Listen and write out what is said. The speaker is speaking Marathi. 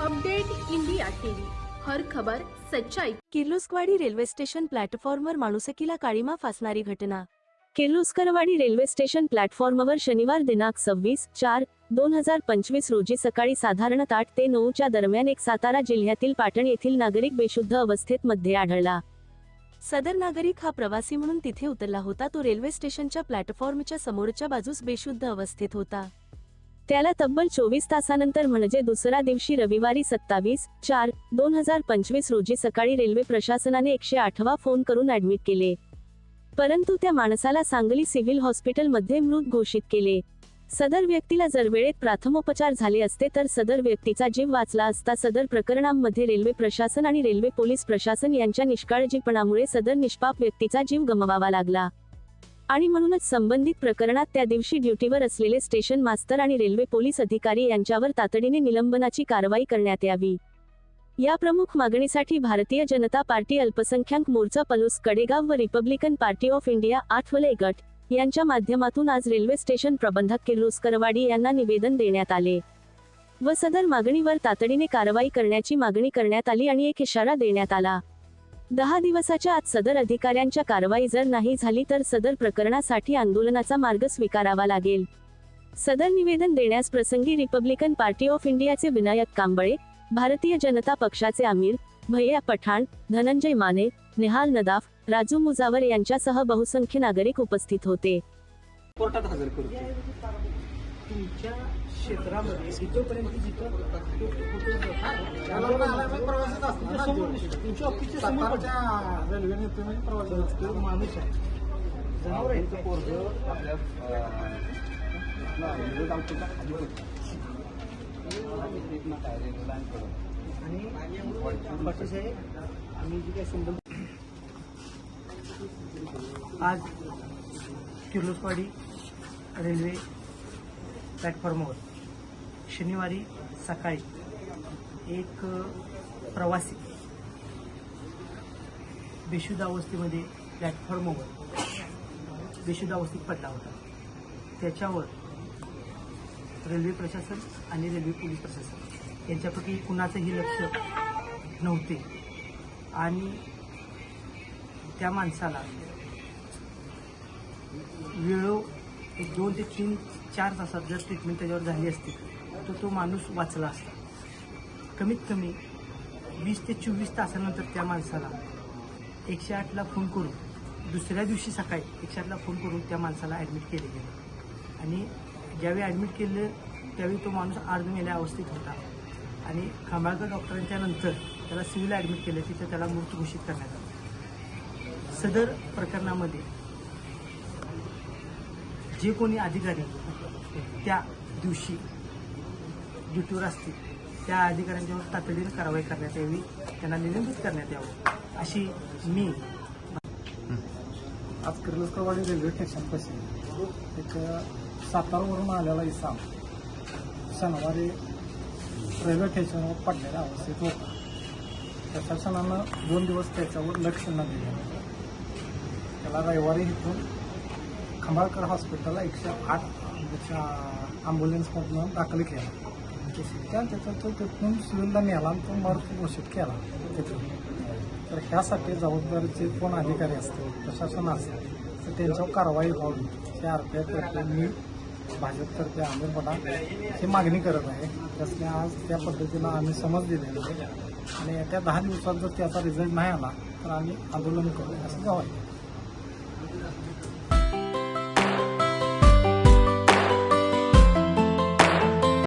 Update India TV. हर खबर सच्चाई. किर्लोस्कवाडी रेल्वे स्टेशन प्लॅटफॉर्मवर माणुसकीला काळीमा फासणारी घटना. किर्लोस्करवाडी रेल्वे स्टेशन प्लॅटफॉर्मवर शनिवार दिनांक सव्वीस चार दोन हजार पंचवीस रोजी सकाळी साधारणत आठ ते नऊच्या दरम्यान एक सातारा जिल्ह्यातील पाटण येथील नागरिक बेशुद्ध अवस्थेत मध्ये आढळला. सदर नागरिक हा प्रवासी म्हणून तिथे उतरला होता. तो रेल्वे स्टेशनच्या प्लॅटफॉर्मच्या समोरच्या बाजूस बेशुद्ध अवस्थेत होता. त्याला तब्बल चोवीस तासानंतर म्हणजे दुसऱ्या दिवशी रविवारी सत्तावीस चार दोन हजार पंचवीस रोजी सकाळी रेल्वे प्रशासनाने एकशे आठवा फोन करून ऍडमिट केले. परंतु त्या माणसाला सांगली सिव्हिल हॉस्पिटलमध्ये मृत घोषित केले. सदर व्यक्तीला जर वेळेत प्राथमोपचार झाले असते तर सदर व्यक्तीचा जीव वाचला असता सदर प्रकरणांमध्ये रेल्वे प्रशासन आणि रेल्वे पोलीस प्रशासन यांच्या निष्काळजीपणामुळे सदर निष्पाप व्यक्तीचा जीव गमवावा लागला. आणि म्हणूनच संबंधित प्रकरणात त्या दिवशी ड्युटीवर असलेले स्टेशन मास्तर आणि रेल्वे पोलीस अधिकारी यांच्यावर तातडीने निलंबनाची कारवाई करण्यात यावी. या प्रमुख मागणीसाठी भारतीय जनता पार्टी अल्पसंख्याक मोर्चा पलूस कडेगाव व republican party of India Athawale गट यांच्या माध्यमातून आज रेल्वे स्टेशन प्रबंधक किर्लोस्करवाडी यांना निवेदन देण्यात आले. व सदर मागणीवर तातडीने कारवाई करण्याची मागणी करण्यात आली आणि एक इशारा देण्यात आला. दहा दिवसाच्या आत सदर अधिकाऱ्यांच्या कारवाई जर नाही झाली तर सदर प्रकरणासाठी आंदोलनाचा मार्ग स्वीकारावा लागेल. सदर निवेदन देण्यास प्रसंगी रिपब्लिकन पार्टी ऑफ इंडियाचे विनायक कांबळे भारतीय जनता पक्षाचे आमिर भैया पठाण धनंजय माने नेहाल नदाफ राजू मुजावर यांच्यासह बहुसंख्य नागरिक उपस्थित होते. कोर्टात हजर करू. तुमच्या क्षेत्रामध्ये रेल्वेने तुम्ही प्रवास तो माणूस आहे आहे रेल्वे आज किर्लोसवाडी रेल्वे प्लॅटफॉर्मवर शनिवारी सकाळी एक प्रवासी. बेशुद्ध अवस्थेमध्ये प्लॅटफॉर्मवर बेशुद्ध अवस्थेत पडला होता. त्याच्यावर रेल्वे प्रशासन आणि रेल्वे पोलीस प्रशासन यांच्यापैकी कुणाचंही लक्ष नव्हते. आणि त्या माणसाला वेळो एक दोन ते तीन चार तासात जर ट्रीटमेंट त्याच्यावर झाली असती तर तो माणूस वाचला असता. कमीत कमी वीस ते चोवीस तासानंतर त्या माणसाला एकशे आठला फोन करून दुसऱ्या दिवशी सकाळी एकशे आठला फोन करून त्या माणसाला ॲडमिट केले गेले. आणि ज्यावेळी ॲडमिट केलं त्यावेळी तो माणूस अर्धमेल्या अवस्थेत होता. आणि खांबाळकर डॉक्टरांच्या नंतर त्याला सिव्हिल ॲडमिट केलं तिथे त्याला मृत घोषित करण्यात आलं. सदर प्रकरणामध्ये जे कोणी अधिकारी त्या दिवशी ड्युटीवर असतील त्या अधिकाऱ्यांच्यावर तातडीने कारवाई करण्यात यावी त्यांना निलंबित करण्यात यावं अशी मी आज किर्लोस्करवाडी रेल्वे स्टेशनपासून एक सातारावरून आलेला इसाम शनिवारी रेल्वे स्टेशनवर पडलेला अवस्थेत होता. प्रशासनानं दोन दिवस त्याच्यावर लक्ष न दिलं. त्याला रविवारी इथून खंबाळकर हॉस्पिटलला एकशे आठ ॲम्ब्युलन्समधनं दाखल केला. त्या त्याचा तो तिथून सिव्हिलला नेला आणि तो मर्त घोषित केला. तिथून. तर ह्यासाठी जबाबदारीचे कोण अधिकारी असतील? प्रशासन असेल. तर त्यांच्यावर कारवाई व्हावी हे आर पी आयतर्फे मी भाजपतर्फे आमिर बडा ही मागणी करत आहे. त्यासने आज त्या पद्धतीनं आम्ही समज दिलेला आहे. आणि येत्या दहा दिवसात जर त्याचा रिझल्ट नाही आला तर आम्ही आंदोलन करू. असं जावं